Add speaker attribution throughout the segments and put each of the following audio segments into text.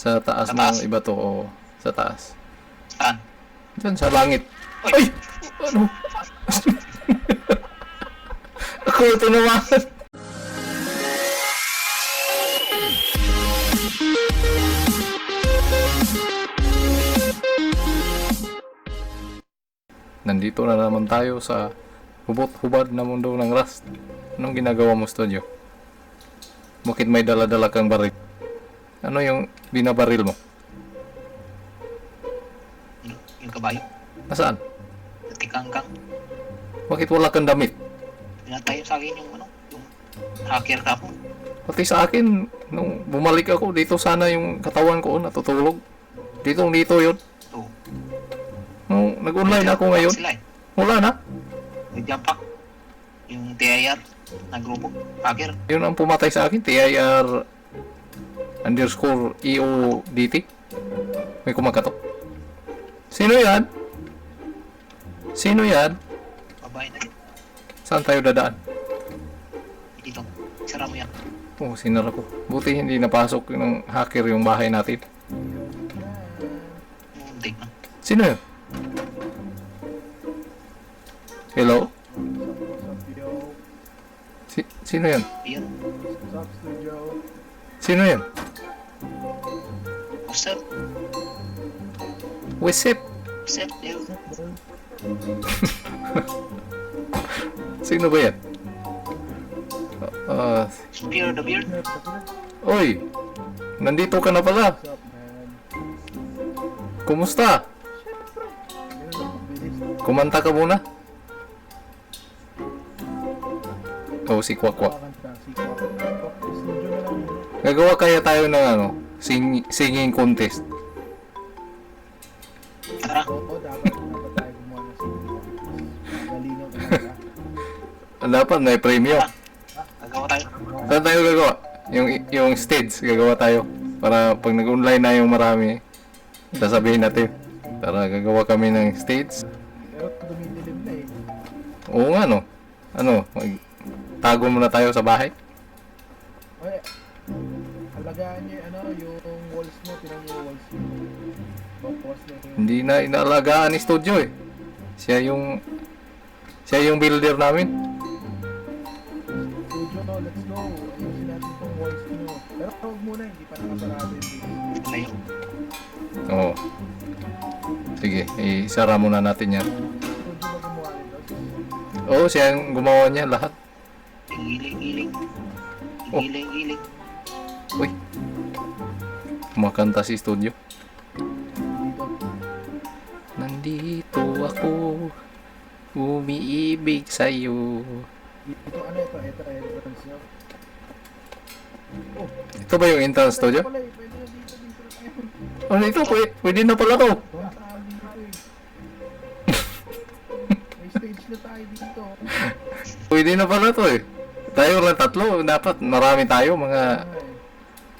Speaker 1: Sa taas
Speaker 2: Sa taas?
Speaker 1: ng iba to, oo. Sa taas.
Speaker 2: Saan?
Speaker 1: Diyan, sa langit.
Speaker 2: Uy!
Speaker 1: Ay! Ano? Ako tinawakan. Nandito na naman tayo sa hubot-hubad na mundo ng Rust. Anong ginagawa mo, studio? Bakit may dala-dala kang baril? Ano yung binabaril mo?
Speaker 2: Yung, yung kabayo.
Speaker 1: Nasaan?
Speaker 2: Tikangkang.
Speaker 1: Bakit wala kang damit?
Speaker 2: Pinatayo sa akin yung ano, yung hacker ka po.
Speaker 1: Pati sa akin, nung bumalik ako, dito sana yung katawan ko natutulog. Dito, dito yun.
Speaker 2: So,
Speaker 1: Nung nag-online ako ngayon,
Speaker 2: Sila eh.
Speaker 1: wala na.
Speaker 2: May jump pack. Yung TIR na grupo. Hacker.
Speaker 1: Yun ang pumatay sa akin, TIR underscore EODT. May kumakatok. Sino yan? Sino yan?
Speaker 2: Babae na yun.
Speaker 1: Saan tayo dadaan?
Speaker 2: Dito. Sara mo yan.
Speaker 1: Oh, sinara ko. Buti hindi napasok ng hacker yung bahay natin.
Speaker 2: Muntik na.
Speaker 1: Sino yun? Hello? Si sino yan?
Speaker 2: Ayan.
Speaker 3: Sup, studio.
Speaker 1: Sino yan?
Speaker 2: Usap.
Speaker 1: Wisip.
Speaker 2: Usap. Yun.
Speaker 1: Sino ba yan? Ah,
Speaker 2: Spear the beard.
Speaker 1: oy, nandito ka na pala.
Speaker 3: What's up?
Speaker 1: Kumusta? Kumanta ka muna. Oh, si Kwak Kwak.
Speaker 3: Kakanta, si Kwak. Kwak, Studio na lang yun.
Speaker 1: Gagawa kaya tayo ng ano, sing singing contest.
Speaker 2: Tara.
Speaker 3: Oo, dapat dapat tayo gumawa ng studio. Malinaw talaga.
Speaker 1: Dapat may.
Speaker 2: Ah, gagawa tayo.
Speaker 1: Saan tayo gagawa? Yung yung stage gagawa tayo para pag nag-online na yung marami, sasabihin natin. Tara, gagawa kami ng stage.
Speaker 3: Pero na eh.
Speaker 1: Oo nga no. Ano, mag tago muna tayo sa bahay.
Speaker 3: Oy, alagaan niyo ano, yung walls mo, tirang yung walls mo. Tapos na yung
Speaker 1: Hindi na inaalagaan ni studio eh. Siya yung siya yung builder namin.
Speaker 3: studio, let's go. Ayusin natin tong walls mo. Pero huwag muna, hindi pa nakasarado yung.
Speaker 2: Layo.
Speaker 1: Oo. Sige, isara muna natin yan. Oo, siya yung gumawa niya lahat.
Speaker 2: Yung giling-giling.
Speaker 1: Oh. Kumakanta si studio.
Speaker 3: Dito.
Speaker 1: Nandito ako. Umiibig sa'yo.
Speaker 3: Dito ano ito? Ito entrance nyo. Oh,
Speaker 1: Ito ba yung entrance studio? Ano ito? Pwede, pwede na pala to.
Speaker 3: Eh. May stage na tayo dito.
Speaker 1: Pwede na pala to eh. Tayo lang tatlo. Dapat marami tayo. Mga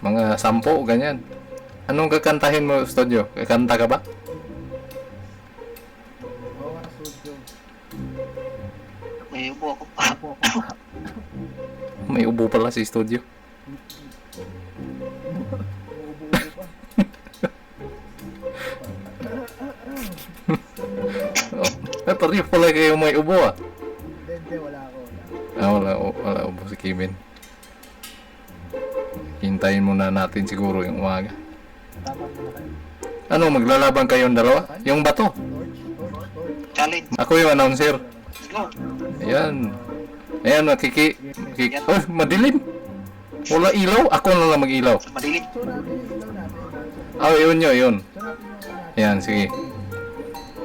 Speaker 1: mga sampo, ganyan. Anong kakantahin mo, studio? Kakanta ka ba?
Speaker 3: Oo nga, studio.
Speaker 2: May upo ako.
Speaker 3: Ako.
Speaker 1: May ubo pala si studio.
Speaker 3: Pa.
Speaker 1: Oh, eh, pareho pala kayo may ubo ah.
Speaker 3: Hindi, hindi, wala ako. Wala.
Speaker 1: Ah, wala, wala ubo si Kevin. Hintayin muna natin siguro yung umaga. Ano, maglalaban kayong dalawa? Yung bato.
Speaker 2: Challenge.
Speaker 1: Ako yung announcer. Ayan. Ayan, nakiki... Kiki, oh, madilim. Wala ilaw. Ako na lang mag-ilaw.
Speaker 2: Madilim.
Speaker 1: Ah, yun yun, yun. Ayan, sige.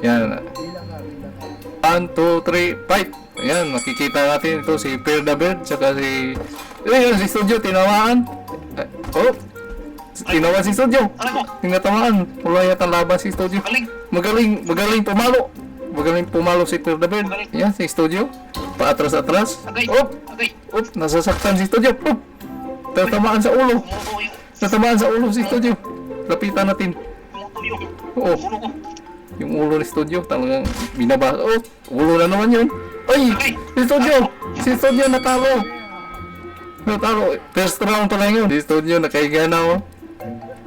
Speaker 1: Ayan.
Speaker 3: Bilang nga, bilang nga.
Speaker 1: One, two, three, fight! Ayan, makikita natin ito si the Bird, tsaka si... Ayan, si Studio, tinawaan. Eh, oh! Tinawaan si Studio.
Speaker 2: Mo?
Speaker 1: Tinatamaan. Wala yata laban si Studio.
Speaker 2: Galing.
Speaker 1: Magaling, magaling pumalo. Magaling pumalo si Bird.
Speaker 2: Magaling.
Speaker 1: Ayan, si Studio. Paatras-atras.
Speaker 2: Agay.
Speaker 1: Op!
Speaker 2: Agay.
Speaker 1: Op! Nasasaktan si Studio. Op! Tatamaan sa ulo.
Speaker 2: Yung...
Speaker 1: Natamaan sa ulo si Studio. Lapitan natin.
Speaker 2: Yung...
Speaker 1: Oo.
Speaker 2: Ko.
Speaker 1: Yung ulo ni Studio, talagang binaba. Oh, ulo na naman yun. Ay! Si Studio! Si Studio natalo! Natalo. First round pa lang yun. Si Studio nakahiga na oh.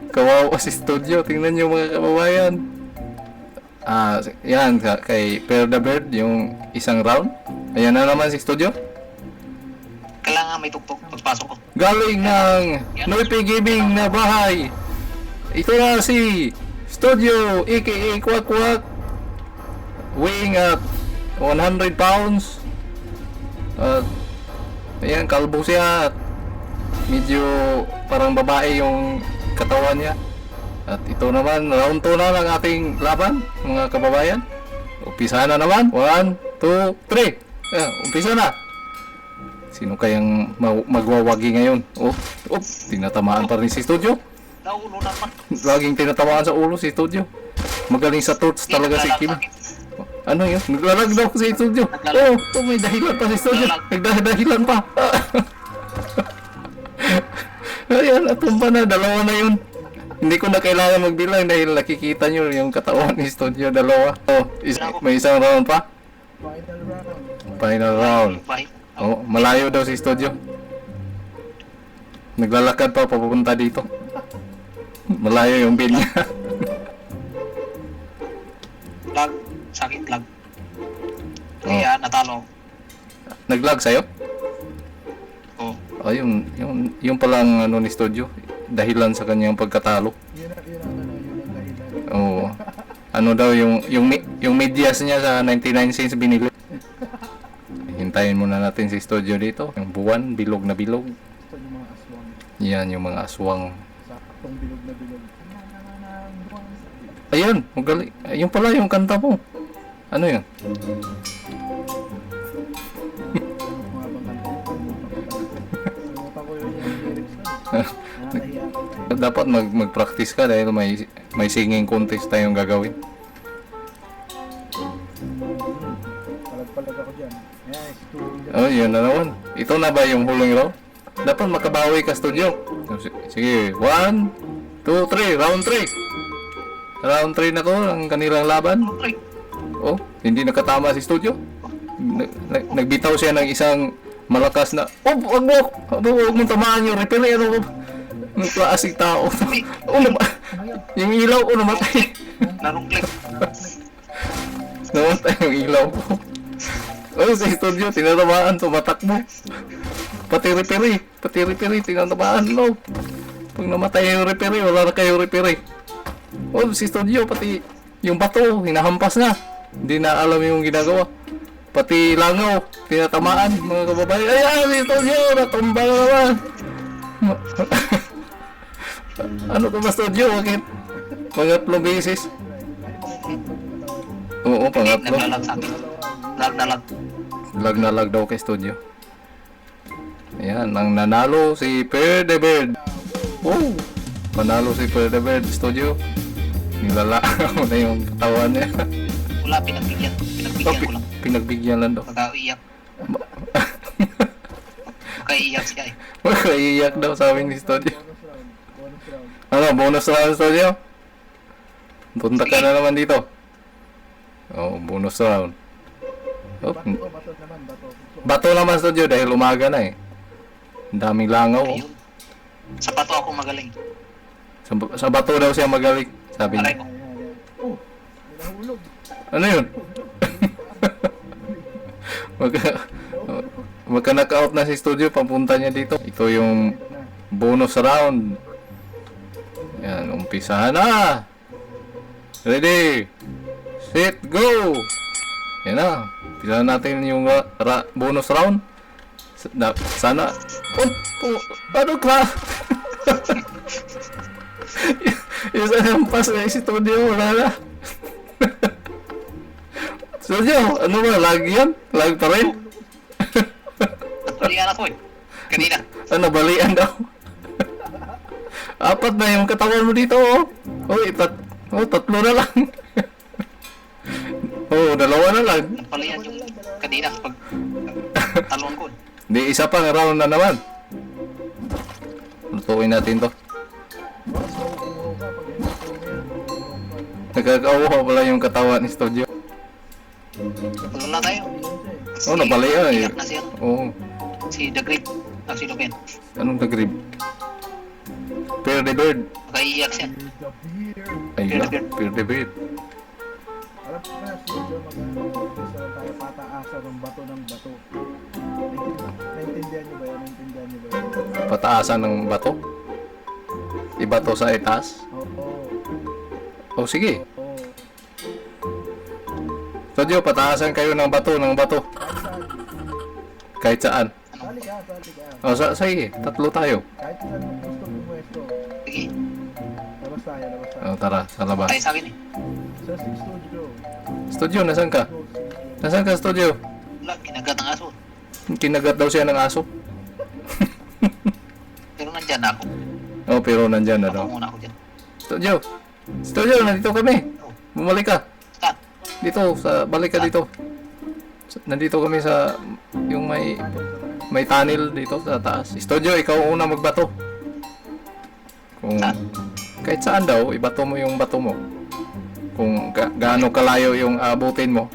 Speaker 1: Kawawa si studio. Tingnan nyo mga kababayan. Ah, yan, ka- kay Per the Bird, yung isang round. Ayan na naman si studio.
Speaker 2: Kailangan may tuktok pagpasok ko.
Speaker 1: Galing ng Noipi Gaming na bahay. Ito na si Studio, aka Kwak Kwak. Weighing at 100 pounds. At, ayan, kalbo siya. At medyo parang babae yung katawan niya. At ito naman, round 2 na lang ating laban, mga kababayan. Umpisa na naman. 1, 2, 3. Ayan, umpisa na. Sino kayang ma- magwawagi ngayon? Oh, oh, tinatamaan pa rin si Studio.
Speaker 2: Naulo naman.
Speaker 1: Laging tinatamaan sa ulo si Studio. Magaling sa torts talaga si Kim. Ano yun? Naglalag daw si Studio. Oh, oh, may dahilan pa si Studio. Nagdahilan pa. Ayan, natumba na. Dalawa na yun. Hindi ko na kailangan magbilang dahil nakikita nyo yung katawan ni Studio. Dalawa. Oh, is- may isang round pa.
Speaker 3: Final round.
Speaker 1: Final round. Oh, malayo daw si studio. Naglalakad pa papunta dito. Malayo yung bin niya.
Speaker 2: Lag. Sakit lag. Kaya natalo.
Speaker 1: Naglag sa'yo?
Speaker 2: Oh.
Speaker 1: Oh, yung, yung, yung palang ano ni studio. Dahilan sa kanyang pagkatalo.
Speaker 3: Yun ang, yun ang, ano, yun ang dahilan.
Speaker 1: Oo. Ano daw yung, yung, mi- yung medyas niya sa 99 cents binili. Hintayin muna natin si studio dito. Yung buwan, bilog na bilog.
Speaker 3: Ito yung mga aswang.
Speaker 1: Yan yung mga aswang.
Speaker 3: Saktong bilog na bilog. Nananang buwang sabi.
Speaker 1: Ayun, magaling. Yung pala yung kanta mo. Ano yun? Dapat mag mag-practice ka dahil may may singing contest tayong gagawin.
Speaker 3: Palag-palag ako studio.
Speaker 1: Oh, yun na naman. Ito na ba yung huling round? Dapat makabawi ka studio. Sige, 1, 2, 3, round 3. Round 3 na to ang kanilang laban. Oh, hindi nakatama si studio. Nag- nag- nagbitaw siya ng isang malakas na, oh, wag mo, wag mo, wag mo tamaan yung referee, ano, ng klaseng tao. oh, nama, yung ilaw ko namatay.
Speaker 2: Click.
Speaker 1: Namatay yung ilaw ko. Oh, sa studio, tinatamaan, tumatakbo. Pati referee, pati referee, tinatamaan, no. Pag namatay yung referee, wala na kayo referee. Oh, si studio, pati yung bato, hinahampas na. Hindi na alam yung ginagawa. Pati langaw, tinatamaan, mga kababayan. Ayan, si studio, natumba na naman. Ma- ano ka ba studio? Bakit? Pangatlong beses. Oo, pangatlo.
Speaker 2: Naglalag sa akin. Lag na lag.
Speaker 1: Lag na lag daw kay studio. Ayan, ang nanalo si Per the Bird. Wow! Panalo si Per the Bird studio. Nilalakaw na yung katawan niya.
Speaker 2: Wala, pinagbigyan.
Speaker 1: Oh,
Speaker 2: Pinagbigyan ko
Speaker 1: pi-
Speaker 2: lang.
Speaker 1: Pinagbigyan lang daw.
Speaker 2: Pagka-iyak. Pagka-iyak siya eh.
Speaker 1: Makaiyak daw sa amin ni studio.
Speaker 3: Bonus round. Bonus round.
Speaker 1: Ano, bonus round studio? Punta ka na naman dito. Oh, bonus round. Oh,
Speaker 3: Bato, bato naman, bato.
Speaker 1: bato naman studio dahil umaga na eh. Ang daming langaw. Oh.
Speaker 2: Sa pato ako magaling.
Speaker 1: Sa, sa bato daw siya magaling. Sabi
Speaker 2: Aray
Speaker 1: niya.
Speaker 2: ko.
Speaker 3: Oh, nahulog.
Speaker 1: Ano yun? Magka, magka knockout na si studio, papunta niya dito. Ito yung bonus round. Yan, umpisa na. Ready, set, go! Yan na, umpisa natin yung ra- ra- bonus round. Na- sana, oh, oh, ano ka? Isa ng pass na si studio, wala na. Studio, ano ba, lag yan? Lag pa rin?
Speaker 2: Nagpalian ako eh. Kanina.
Speaker 1: Ano, balian daw. Apat na yung katawan mo dito, oh. Oh, itat oh tatlo na lang. oh, dalawa na lang.
Speaker 2: Nagpalian yung kanina pag talon ko. eh.
Speaker 1: Di, isa pang round na naman. Lutuin natin to. Nagkakauha pala yung katawan ni studio.
Speaker 2: Ano na tayo?
Speaker 3: Eh.
Speaker 1: Oh, nabalian eh.
Speaker 2: Iyak na siya.
Speaker 1: Oh,
Speaker 2: Si The Great. Ah, si Loben.
Speaker 1: anong nagrib? Per Peer the Bird.
Speaker 2: Kaiiyak siya.
Speaker 3: The.
Speaker 1: Ayun na, Peer the Bird.
Speaker 3: Alam ko na, isa tayo pataasan ng bato ng bato. Naintindihan niyo ba yan? Naintindihan niyo ba yan?
Speaker 1: Pataasan ng bato. Ibato sa itaas.
Speaker 3: Oo,
Speaker 1: O sige,
Speaker 3: oo.
Speaker 1: Studio, pataasan kayo ng bato, ng bato. Kahit saan. O, sa, sige, tatlo tayo.
Speaker 3: Kahit saan mo gusto.
Speaker 2: Sige.
Speaker 3: Labas tayo, labas tayo.
Speaker 1: O, tara, sa labas.
Speaker 2: Tayo sa akin eh.
Speaker 3: Sa Studio.
Speaker 1: Studio, nasan ka? Nasan ka, studio?
Speaker 2: Wala, kinagat ang aso.
Speaker 1: Kinagat daw siya ng aso.
Speaker 2: Pero nandyan ako.
Speaker 1: O, pero nandyan na
Speaker 2: Ako
Speaker 1: daw.
Speaker 2: muna ako dyan.
Speaker 1: Studio! Studio, nandito kami. Bumalik ka. Dito, sa, balik ka dito. Nandito kami sa, yung may, may tunnel dito sa taas. Studio, ikaw una magbato. Kung, kahit saan daw, ibato mo yung bato mo. Kung ga- gaano kalayo yung abutin mo.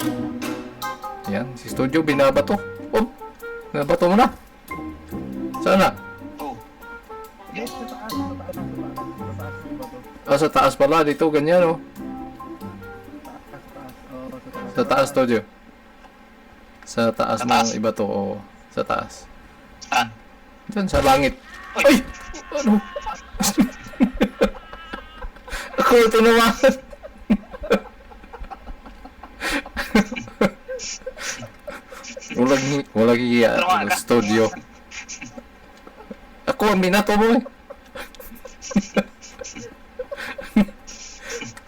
Speaker 1: Yan, si Studio binabato. Oh, nabato mo na. Saan na?
Speaker 2: Oo.
Speaker 3: Yes, sa taas, sa taas, sa taas. Sa.
Speaker 1: Ah, sa taas pala, dito, ganyan oh.
Speaker 3: Taas, taas. Oo, sa taas.
Speaker 1: Sa taas. Sa
Speaker 2: Sa
Speaker 1: ng
Speaker 2: taas?
Speaker 1: ibato, oo. Sa taas.
Speaker 2: Saan?
Speaker 1: Diyan, sa langit.
Speaker 2: Uy!
Speaker 1: Ay! Ano? Ako tinawakan. walang, walang iya.
Speaker 2: Tumawa ka.
Speaker 1: Studio. Ako ang minato mo eh.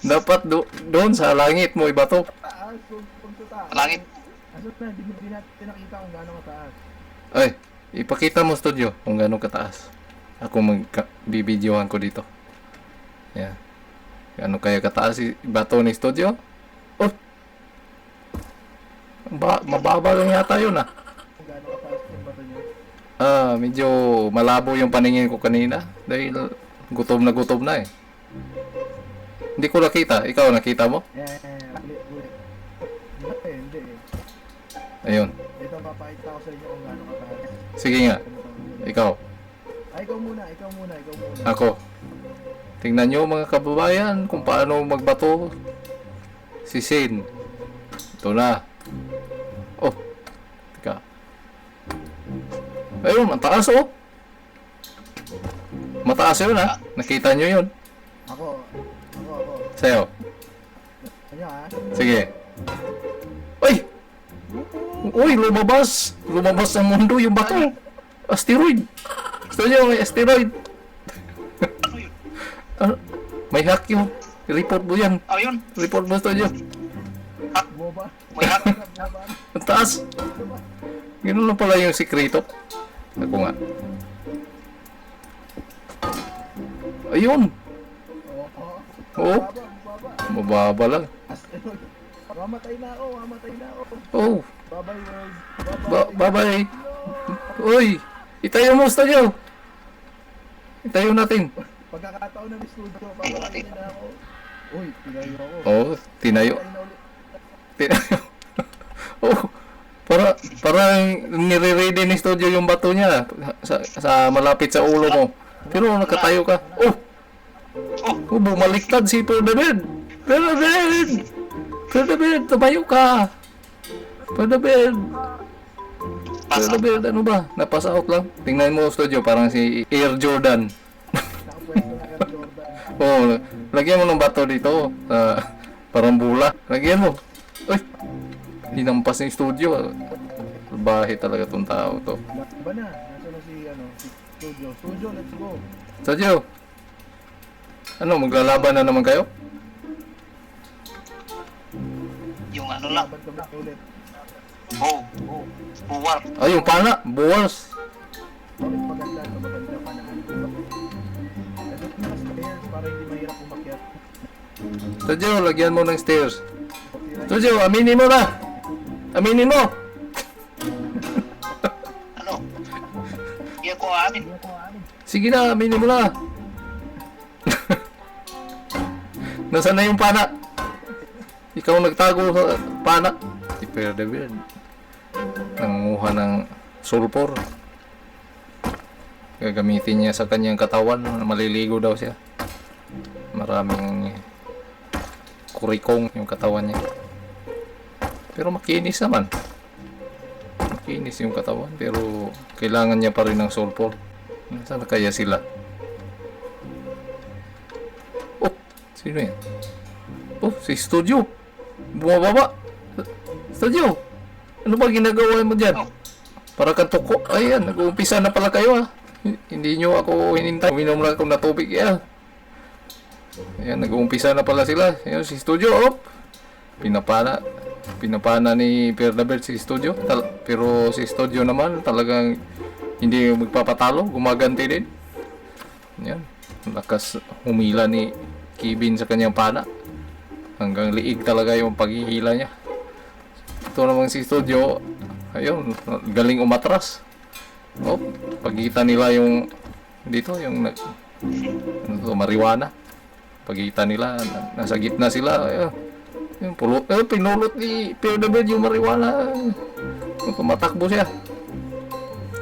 Speaker 1: Dapat do, doon sa langit mo ibato.
Speaker 3: Taas, kung kung sa taas.
Speaker 2: Langit.
Speaker 3: Aso na, di mo di natin pinakita kung gaano kataas.
Speaker 1: Ay, ipakita mo studio kung gano'ng kataas. Ako magbibidyohan ko dito. Yan. Gano'n kaya kataas si bato ni studio? Oh! Ba mababa lang yata yun ah.
Speaker 3: Kung gaano kataas yung bato niyo.
Speaker 1: Ah, medyo malabo yung paningin ko kanina. Dahil gutom na gutom na eh. Hindi ko nakita. Ikaw nakita mo?
Speaker 3: Eh, ulit, ulit.
Speaker 1: Ayun.
Speaker 3: Ito, papakita ko sa inyo kung gaano kataas.
Speaker 1: Sige nga. Ikaw.
Speaker 3: Ay, ikaw muna, ikaw muna, ikaw muna.
Speaker 1: Ako. Tingnan nyo mga kababayan kung paano magbato si Shane. Ito na. Oh. Teka. Ayun, ang taas oh. Mataas yun ha. Nakita nyo yun.
Speaker 3: Ako, ako, ako.
Speaker 1: Sa'yo.
Speaker 3: Kanya ha?
Speaker 1: Sige. Uy! Lumabas! Lumabas sa mundo yung bato. Asteroid. Gusto nyo may asteroid.
Speaker 2: Ano?
Speaker 1: Ano? May hack yun. Report mo yan.
Speaker 2: Oh, yun.
Speaker 1: Report mo studio.
Speaker 3: Boba.
Speaker 2: May hack.
Speaker 1: Ang taas. Ganun lang pala yung sikreto. Ako nga. Ayun.
Speaker 3: Oo.
Speaker 1: Oo.
Speaker 3: Baba, baba.
Speaker 1: Mababa lang.
Speaker 3: Mamatay na ako, mamatay na ako.
Speaker 1: Oh.
Speaker 3: Bye-bye world.
Speaker 1: Ba-
Speaker 3: Bye-bye.
Speaker 1: bye-bye. Uy. Itayo mo studio. Itayo natin.
Speaker 3: Pagkakataon ng studio, papakainin na ako. Uy, tinayo ako.
Speaker 1: Oh, tinayo.
Speaker 3: Na.
Speaker 1: Tinayo. oh. Para parang nire-ready ni studio yung bato niya sa, sa malapit sa ulo mo. Pero nakatayo ka. Oh.
Speaker 2: Oh,
Speaker 1: bumaliktad si Ferdinand. Ferdinand! Ferdinand, tumayo ka! Ferdinand!
Speaker 2: pass out.
Speaker 1: Ferdinand, ano ba? Napasa out lang. Tingnan mo studio, parang si Air Jordan. Oh, lagyan mo ng bato dito. Sa parang bula. Lagyan mo. Uy! Hinampas ni studio. Bahay talaga tong tao to.
Speaker 3: Ba na? Nasa na si, ano, si Studio. Studio, let's go.
Speaker 1: Studio! Ano, maglalaban na naman kayo?
Speaker 2: Ano lang. Oh, oh. Buwar.
Speaker 1: Ay, yung pana, buwars.
Speaker 3: Bakit maganda ito? Maganda pa naman. Ito na stairs para hindi mahirap umakyat.
Speaker 1: Lagyan mo ng stairs. Studio, aminin mo na! Aminin mo!
Speaker 2: Ano? Hindi ako amin.
Speaker 1: Sige na, aminin mo na! Nasaan na yung pana? Ikaw nagtago sa pana. Si Ferdinand. Nanguha ng sulfur. Gagamitin niya sa kanyang katawan. Maliligo daw siya. Maraming kurikong yung katawan niya. Pero makinis naman. Makinis yung katawan. Pero kailangan niya pa rin ng sulfur. Nasaan na kaya sila? Oh, sino yan? Oh, si Studio. Bumababa. Studio. Ano ba ginagawa mo dyan? Para kang tuko. Ayan, nag-uumpisa na pala kayo ah. Hindi nyo ako hinintay. Uminom lang ako na tubig. Ayan. Ayan, nag-uumpisa na pala sila. Ayan, si Studio. Oh. Pinapana. Pinapana ni Perdabert si Studio. Tal- pero si Studio naman talagang hindi magpapatalo. Gumaganti din. Ayan. Lakas humila ni Kevin sa kanyang pana. Hanggang liig talaga yung paghihila niya. Ito namang si Studio, ayun, galing umatras. Oh, pagitan nila yung dito yung nag ano to, marijuana. Pagitan nila, na- nasa gitna sila. Ayun. Yung pulot, eh, pinulot ni David yung marijuana. Tumatakbo siya.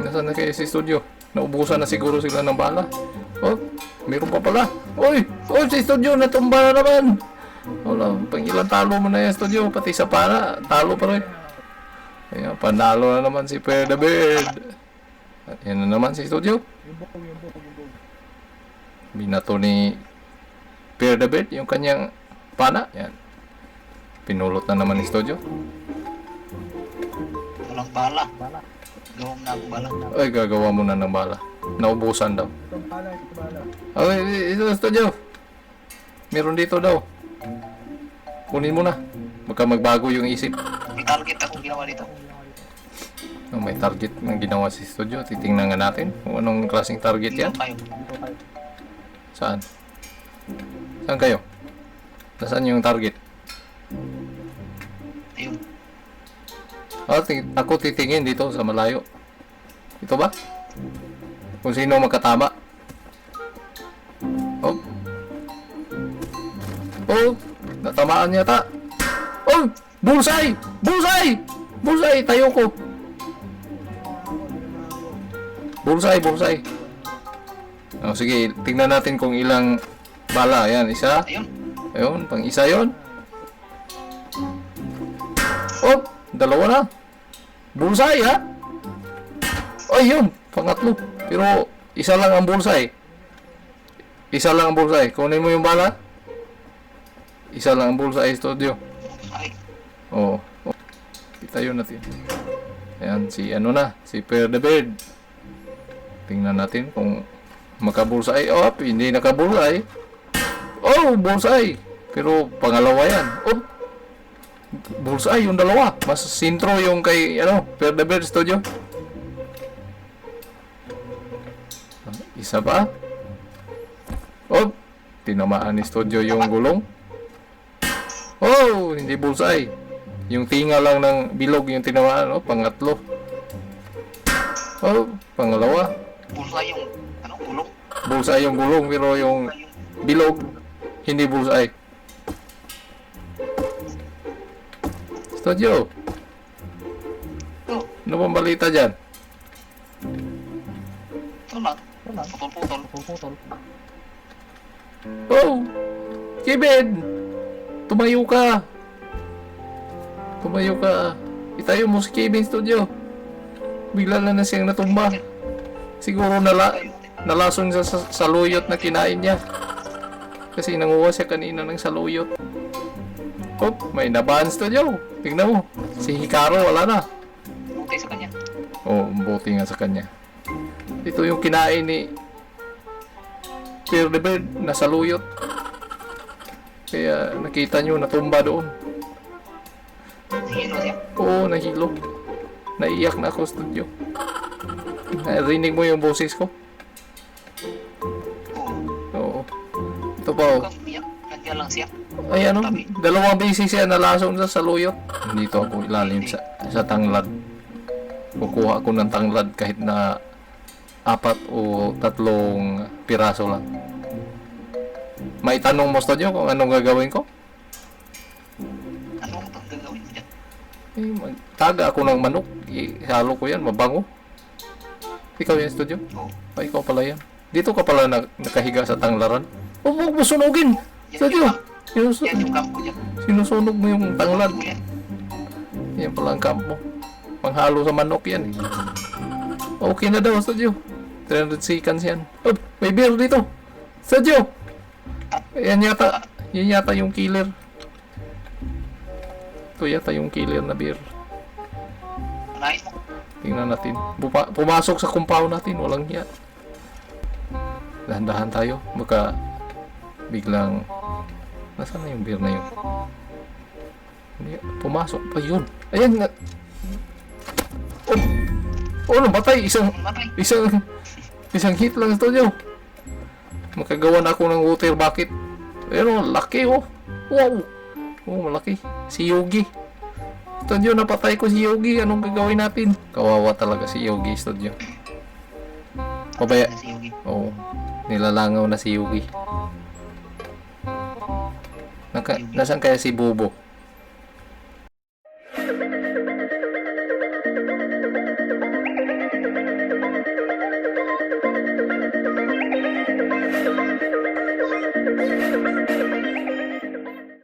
Speaker 1: Nasaan na kaya si Studio? Naubusan na siguro sila ng bala. Oh, meron pa pala. Oy, oh, si Studio natumba na naman. Wala, pang ilang talo mo na yan, Studio. Pati sa para, talo pa rin. Ayan, panalo na naman si Pierre David. At yan na naman si Studio. Binato ni Pierre David yung kanyang pana. Yan. Pinulot na naman ni Studio.
Speaker 2: Walang bala. Gawang na akong bala.
Speaker 1: Ay, gagawa mo na ng bala. Naubusan daw.
Speaker 3: Itong bala, itong bala.
Speaker 1: Okay, ito Studio. Meron dito daw. Kunin mo na. Baka magbago yung isip.
Speaker 2: May target akong ginawa dito.
Speaker 1: Oh, may target na ginawa si Studio. Titingnan nga natin kung anong klaseng target yan.
Speaker 2: Dito kayo.
Speaker 3: Dito kayo.
Speaker 1: Saan? Saan kayo? Nasaan yung target?
Speaker 2: Ayun.
Speaker 1: Ah, ti- ako titingin dito sa malayo. Ito ba? Kung sino magkatama. Oh. Oh, natamaan yata. Oh, bullseye! Bullseye! Bullseye, tayo ko. Bullseye, bullseye. Oh, sige, tingnan natin kung ilang bala. Ayan, isa.
Speaker 2: Ayun.
Speaker 1: Ayun, pang isa yon. Oh, dalawa na. Bullseye, ha? Ay, yun. Pangatlo. Pero, isa lang ang bullseye. Isa lang ang bullseye. Kunin mo yung bala. Isa lang ang bullseye, studio.
Speaker 2: Ay.
Speaker 1: Oo. Oh. Itayo natin. Ayan, si ano na, si Per the Bird. Tingnan natin kung makabulsay. Oh, hindi nakabulsay. Oh, bullseye. Pero pangalawa yan. Oh, bullseye yung dalawa. Mas sintro yung kay, ano, Per the Bird Studio. Isa pa. Oh, tinamaan ni Studio yung gulong. Oh, hindi bullseye. Yung tinga lang ng bilog yung tinamaan, oh, pangatlo. Oh, pangalawa.
Speaker 2: Bulsa yung, ano, ulong.
Speaker 1: Bullseye yung gulong pero yung bilog hindi bullseye. Studio,
Speaker 2: Oh,
Speaker 1: ano bang balita dyan?
Speaker 2: ito lang.
Speaker 3: Ito lang.
Speaker 2: Putol-putol.
Speaker 3: Puputol.
Speaker 1: Oh, Kevin! Tumayo ka! Tumayo ka. Itayo mo si Kevin Studio. Bigla na na siyang natumba. Siguro nala, nalasong sa, sa saluyot na kinain niya. Kasi nanguha siya kanina ng saluyot. Oh, may nabahan studio. Tingnan mo. Si Hikaru wala na.
Speaker 2: Buti sa kanya.
Speaker 1: Oh, buti nga sa kanya. Ito yung kinain ni Pierre de Bird na saluyot. Kaya nakita nyo natumba doon.
Speaker 2: Hilo siya.
Speaker 1: Oo, nahilo. Naiyak na ako studio. Narinig mo yung boses ko?
Speaker 2: Oo.
Speaker 1: Oo. Ito pa oh.
Speaker 2: Nandiyan lang siya.
Speaker 1: Ay ano, dalawang beses siya nalasong sa saluyot. Dito ako ilalim sa, sa tanglad. Kukuha ako ng tanglad kahit na apat o tatlong piraso lang. May tanong mo studio kung anong gagawin ko?
Speaker 2: Ano ang gagawin mo dyan?
Speaker 1: Eh, magtaga ako ng manok. Ihalo ko yan, mabango. Ikaw yan, studio?
Speaker 2: Oo.
Speaker 1: Ay, ikaw pala yan. Dito ka pala na, nakahiga sa tanglaran. Oh, huwag mo sunugin! Studio! Sinusu-
Speaker 2: Yan yung kampo dyan.
Speaker 1: sinusunog mo yung tanglad.
Speaker 2: Mo yan.
Speaker 1: Yan pala ang kampo. Panghalo sa manok yan eh. Okay na daw, studio. 300 seconds yan. Oh, may beer dito. Studio! Yan yata, yan yata yung killer. Ito yata yung killer na beer. Tingnan natin. Pupa- pumasok sa compound natin, walang hiya. Dahan-dahan tayo. Baka biglang... Nasaan na yung beer na yun? Pumasok pa yun. Ayan nga. Oh, oh namatay. Isang, isang, isang hit lang ito nyo. Makagawa na ako ng water bucket. Pero laki oh. Wow. Oh, malaki. Si Yogi. Studio, napatay ko si Yogi. Anong gagawin natin? Kawawa talaga si Yogi, Studio. Pabaya.
Speaker 2: Si Yogi.
Speaker 1: Oo. Nilalangaw na si Yogi. Naka, nasaan kaya si Bobo?